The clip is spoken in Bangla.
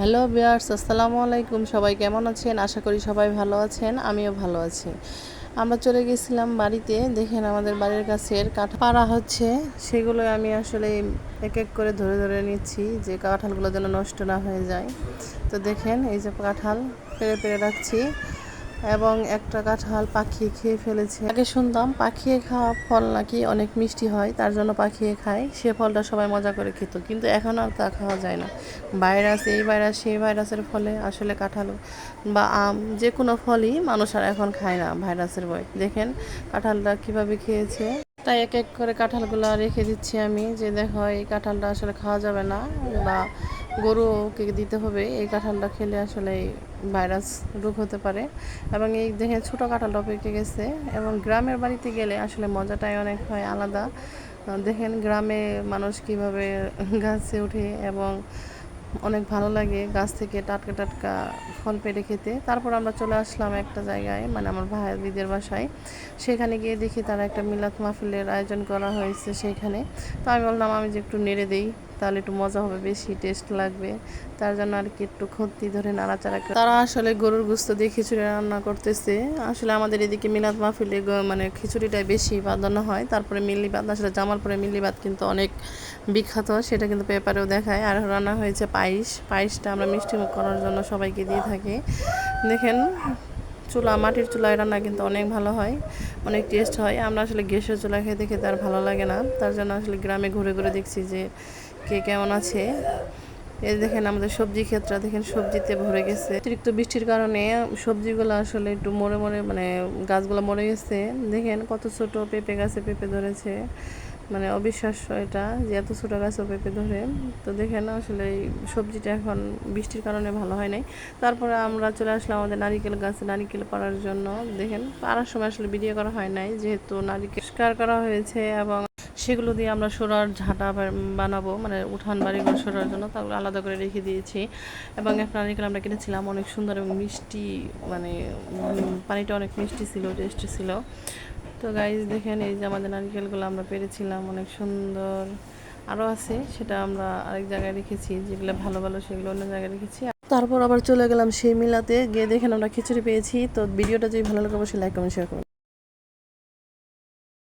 হ্যালো বিয়ার্স আসসালামু আলাইকুম। সবাই কেমন আছেন? আশা করি সবাই ভালো আছেন, আমিও ভালো আছি। আমরা চলে গেছিলাম বাড়িতে। দেখেন আমাদের বাড়ির কাছের কাঠ পাড়া হচ্ছে। সেগুলো আমি আসলে এক এক করে ধরে ধরে নিচ্ছি যে কাঁঠালগুলো যেন নষ্ট না হয়ে যায়। তো দেখেন, এই যে কাঁঠাল পেরে পেরে রাখছি। এবং একটা কাঁঠাল পাখি খেয়ে ফেলেছে। আগে শুনতাম পাখিয়ে খাওয়া ফল নাকি অনেক মিষ্টি হয়, তার জন্য পাখিয়ে খায়। সে ফলটা সবাই মজা করে খেত, কিন্তু এখন আর তা খাওয়া যায় না। ভাইরাস, এই ভাইরাস, সেই ভাইরাসের ফলে আসলে কাঁঠাল বা আম যে কোনো ফলই মানুষ আর এখন খায় না ভাইরাসের ভয়। দেখেন কাঁঠালটা কীভাবে খেয়েছে। তাই এক এক করে কাঁঠালগুলো রেখে দিচ্ছি আমি যে দেখো এই কাঁঠালটা আসলে খাওয়া যাবে না বা গরুকে দিতে হবে। এই কাঁঠালটা খেলে আসলে ভাইরাস রোগ হতে পারে। এবং এই দেখে ছোটো কাঁঠালটা পেকে গেছে। এবং গ্রামের বাড়িতে গেলে আসলে মজাটাই অনেক হয়, আলাদা। দেখেন গ্রামে মানুষ কীভাবে গাছে ওঠে এবং অনেক ভালো লাগে গাছ থেকে টাটকা টাটকা ফল পেড়ে খেতে। তারপর আমরা চলে আসলাম একটা জায়গায় মানে আমার ভাইয়ের দিদের বাসায়। সেখানে গিয়ে দেখি তারা একটা মিলাদ মাহফিলের আয়োজন করা হয়েছে সেইখানে তো আমি বললাম, আমি যে একটু নেড়ে দেই। তাহলে একটু মজা হবে, বেশি টেস্ট লাগবে। তার জন্য আর কি একটু ক্ষতি ধরে নাড়াচাড়া করে। তারা আসলে গরুর গুস্ত দিয়ে খিচুড়ি রান্না করতেছে। আসলে আমাদের এদিকে মিলাদ মাহফিলে মানে খিচুড়িটাই বেশি বাঁধানো হয়। তারপরে মিল্লি ভাত আসলে জামালপুরে মিল্লি ভাত কিন্তু অনেক বিখ্যাত। সেটা কিন্তু পেপারেও দেখায়। আর রান্না হয়েছে পায়েস। পায়েসটা আমরা মিষ্টিমুখ করার জন্য সবাইকে দিয়ে থাকি। দেখেন চুলা, মাটির চুলায় রান্না কিন্তু অনেক ভালো হয়, অনেক টেস্ট হয়। আমরা আসলে গ্যাসের চুলা খেতে খেতে আর ভালো লাগে না। তার জন্য আসলে গ্রামে ঘুরে ঘুরে দেখছি যে কে কেমন আছে। এই দেখেন আমাদের সবজি ক্ষেত্রে দেখেন সবজিতে ভরে গেছে। অতিরিক্ত বৃষ্টির কারণে সবজিগুলো আসলে একটু মরে মরে মানে গাছগুলো মরে গেছে। দেখেন কত ছোট পেঁপে গাছে পেঁপে ধরেছে। মানে অবিশ্বাস্য এটা যে এত ছোটো গাছও পেঁপে ধরে। তো দেখেন আসলে এই সবজিটা এখন বৃষ্টির কারণে ভালো হয় নাই। তারপরে আমরা চলে আসলাম আমাদের নারিকেল গাছে নারিকেল পাড়ার জন্য। দেখেন, পাড়ার সময় আসলে ভিডিও করা হয় নাই, যেহেতু নারিকেল পরিষ্কার করা হয়েছে এবং সেগুলো দিয়ে আমরা সোরার ঝাঁটা বানাবো মানে উঠান বাড়িঘর সরার জন্য। তাগুলো আলাদা করে রেখে দিয়েছি। এবং একটা নারিকেল আমরা কিনেছিলাম অনেক সুন্দর এবং মিষ্টি মানে পানিটা অনেক মিষ্টি ছিল, টেস্টি ছিল। তো গাইজ দেখেন এই যে আমাদের নারিকেলগুলো আমরা পেরেছিলাম, অনেক সুন্দর। আরও আছে, সেটা আমরা আরেক জায়গায় রেখেছি, যেগুলো ভালো ভালো, সেগুলো অন্য জায়গায় রেখেছি। তারপর আবার চলে গেলাম সেই মিলাতে, গিয়ে দেখেন আমরা খিচুড়ি পেয়েছি। তো ভিডিওটা যদি ভালো লাগে, অবশ্যই লাইক কমেন্ট শেয়ার করুন।